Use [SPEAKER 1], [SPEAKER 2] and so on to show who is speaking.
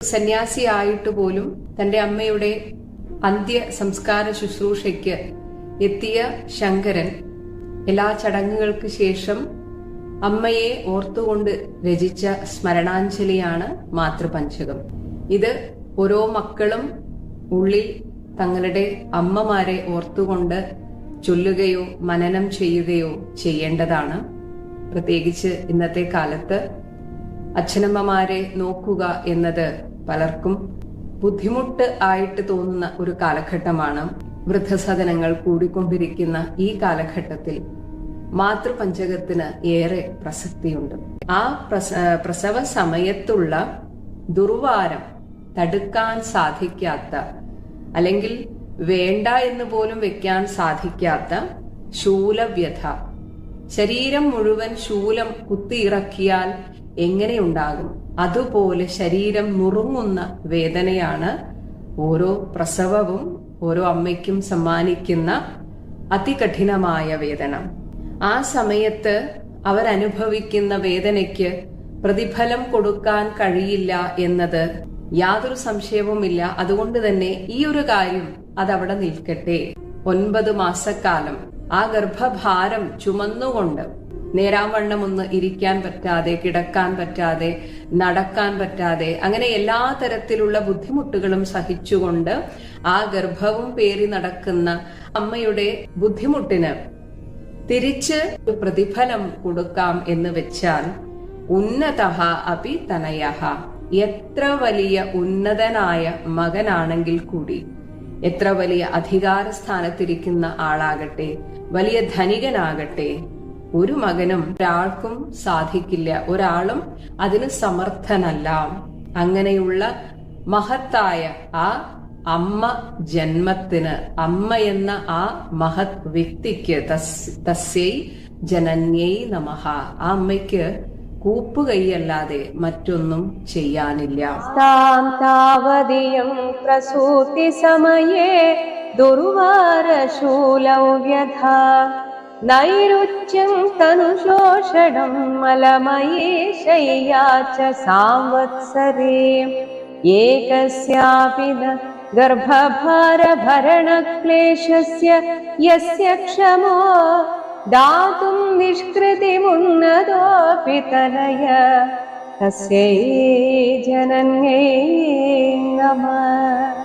[SPEAKER 1] സന്യാസിയായിട്ട് പോലും തന്റെ അമ്മയുടെ അന്ത്യ സംസ്കാര ശുശ്രൂഷയ്ക്ക് എത്തിയ ശങ്കരൻ എല്ലാ ചടങ്ങുകൾക്ക് ശേഷം അമ്മയെ ഓർത്തുകൊണ്ട് രചിച്ച സ്മരണാഞ്ജലിയാണ് മാതൃപഞ്ചകം. ഇത് ഓരോ മക്കളും ഉള്ളിൽ തങ്ങളുടെ അമ്മമാരെ ഓർത്തുകൊണ്ട് ചൊല്ലുകയോ മനനം ചെയ്യുകയോ ചെയ്യേണ്ടതാണ്. പ്രത്യേകിച്ച് ഇന്നത്തെ കാലത്ത് അച്ഛനമ്മമാരെ നോക്കുക എന്നത് പലർക്കും ബുദ്ധിമുട്ട് ആയിട്ട് തോന്നുന്ന ഒരു കാലഘട്ടമാണ് വൃദ്ധസദനങ്ങൾ കൂടിക്കൊണ്ടിരിക്കുന്ന ഈ കാലഘട്ടത്തിൽ മാതൃപഞ്ചകത്തിന് ഏറെ പ്രസക്തിയുണ്ട്. ആ പ്രസ പ്രസവ സമയത്തുള്ള ദുർവാരം തടുക്കാൻ സാധിക്കാത്ത അല്ലെങ്കിൽ വേണ്ട എന്ന് പോലും വെക്കാൻ സാധിക്കാത്ത ശൂലവ്യഥ. ശരീരം മുഴുവൻ ശൂലം കുത്തിയിറക്കിയാൽ എങ്ങനെയുണ്ടാകും? അതുപോലെ ശരീരം നുറുങ്ങുന്ന വേദനയാണ് ഓരോ പ്രസവവും ഓരോ അമ്മയ്ക്കും സമ്മാനിക്കുന്ന അതികഠിനമായ വേദന. ആ സമയത്ത് അവരനുഭവിക്കുന്ന വേദനയ്ക്ക് പ്രതിഫലം കൊടുക്കാൻ കഴിയില്ല എന്നത് യാതൊരു സംശയവുമില്ല. അതുകൊണ്ട് തന്നെ ഈ ഒരു കാര്യം അതവിടെ നിൽക്കട്ടെ. ഒൻപത് മാസക്കാലം ആ ഗർഭഭാരം ചുമന്നുകൊണ്ട് നേരാവണ്ണം ഒന്ന് ഇരിക്കാൻ പറ്റാതെ കിടക്കാൻ പറ്റാതെ നടക്കാൻ പറ്റാതെ അങ്ങനെ എല്ലാ തരത്തിലുള്ള ബുദ്ധിമുട്ടുകളും സഹിച്ചുകൊണ്ട് ആ ഗർഭവും പേറി നടക്കുന്ന അമ്മയുടെ ബുദ്ധിമുട്ടിന് തിരിച്ച് പ്രതിഫലം കൊടുക്കാം എന്ന് വെച്ചാൽ ഉന്നത അപി തനയ. എത്ര വലിയ ഉന്നതനായ മകനാണെങ്കിൽ കൂടി എത്ര വലിയ അധികാര സ്ഥാനത്തിരിക്കുന്ന ആളാകട്ടെ വലിയ ധനികനാകട്ടെ ഒരു മകനും ഒരാൾക്കും സാധിക്കില്ല. ഒരാളും അതിന് സമർത്ഥനല്ല. അങ്ങനെയുള്ള മഹത്തായ ആ അമ്മ ജന്മത്തിന് അമ്മ എന്ന ആ മഹത് വ്യക്തിക്ക് തസ്യൈ ജനന്യൈ നമഹ. ആ അമ്മയ്ക്ക് കൂപ്പുകൈയല്ലാതെ മറ്റൊന്നും ചെയ്യാനില്ല.
[SPEAKER 2] താം താവതിയും പ്രസൂതി സമയേ ദുർവാരശൂലൗ വ്യഥ. नैरुच्यं तनुशोषणं मलमये शय्या च सांवत्सरे। एकस्यापि न गर्भभारभरणक्लेशस्य यस्य क्षमो दातुं निष्कृतिमुन्नतोऽपि तनय। तस्यै जनन्यै नमः।